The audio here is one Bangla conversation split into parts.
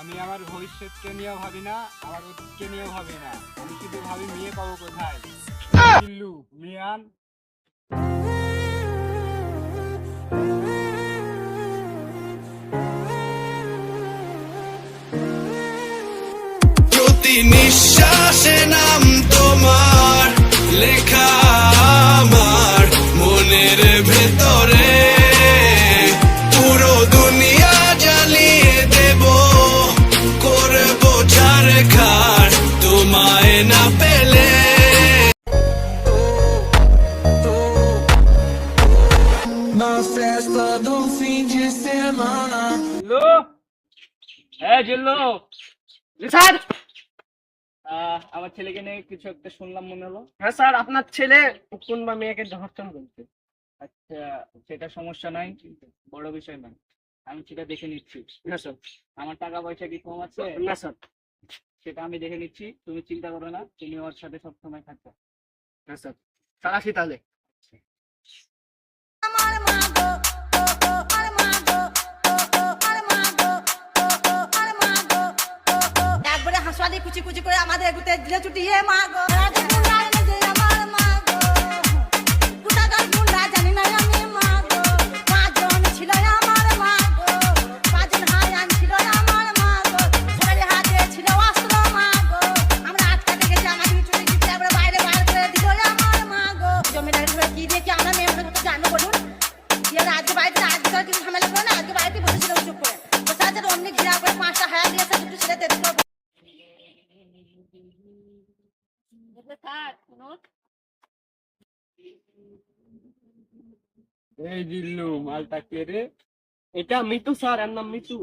আমি আমার ভবিষ্যৎকে নিয়েও ভাবি না, আমার অতীতকে নিয়েও ভাবি না। আমি শুধু ভাবি মেয়ে পাবো কোথায়? মিয়ান। নিঃশ্বাসে নাম তোমার, লেখা Na festa do fim de semana. জিল্লু হ্যাঁ জিল্লু স্যার! আমার ছেলেকে নিয়ে কিছু একটা শুনলাম মনে হলো। হ্যাঁ স্যার আপনার ছেলে কোন বা মেয়েকে ধর্ষণ করছে? আচ্ছা সেটা সমস্যা নাই বড় বিষয় নয়। আমি সেটা দেখে নিচ্ছি। না স্যার। আমার টাকা পয়সা কি কম আছে? না স্যার। সেটা আমি দেখে নিচ্ছি। তুমি চিন্তা করো না তুমি ওর সাথে সবসময় থাকবে না স্যার। স্যার আসি তাহলে। ঘরে কি দিয়ে কি আমরা মেয়ে মানুষ জানো বলুন? দিয়ে আজকে বাড়িতে করে বসেছিল চুপ করে। বসে আছে অমনি ঘিরা করে পাঁচটা হায়া দিয়েছে দুটো ছেলে তেতে করে এই জিল্লু মালটা কে রে? এটা মিতু স্যার এর নাম মিতু।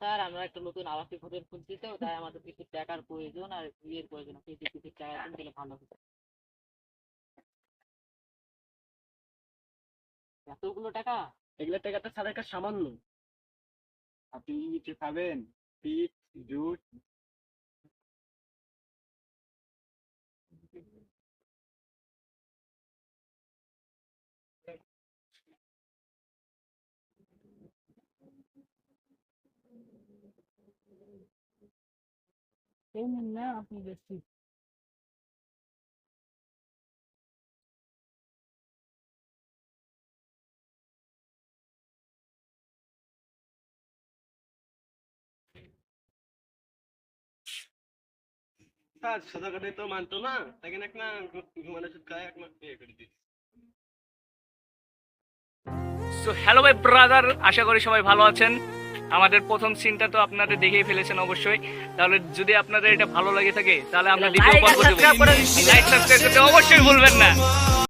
স্যার আমরা একটা নতুন আবাসিক হোটেল খুলছি তো তাই আমাদের কিছু টাকার প্রয়োজন আর বিয়ের প্রয়োজন। কিছু কিছু টাকা দিন দিলে ভালো হতো। এতগুলো টাকা? এগুলো টাকাটা স্যারের কাছে সামান্য। আপনি কি খাবেন পিট জুট এই না আপনি দেখছি স্যার সাদা কাটে তো মানতো না তাকে না একটা ঘুমানো ওষুধ খায় একটা ইয়ে করে দিই সো হ্যালো ভাই ব্রাদার আশা করি সবাই ভালো আছেন। আমাদের প্রথম সিনটা তো আপনাদের দেখেই ফেলেছেন অবশ্যই। তাহলে যদি আপনাদের এটা ভালো লাগে থাকে তাহলে আমরা দ্বিতীয় পর্ব দেবো। লাইক সাবস্ক্রাইব করতে অবশ্যই ভুলবেন না।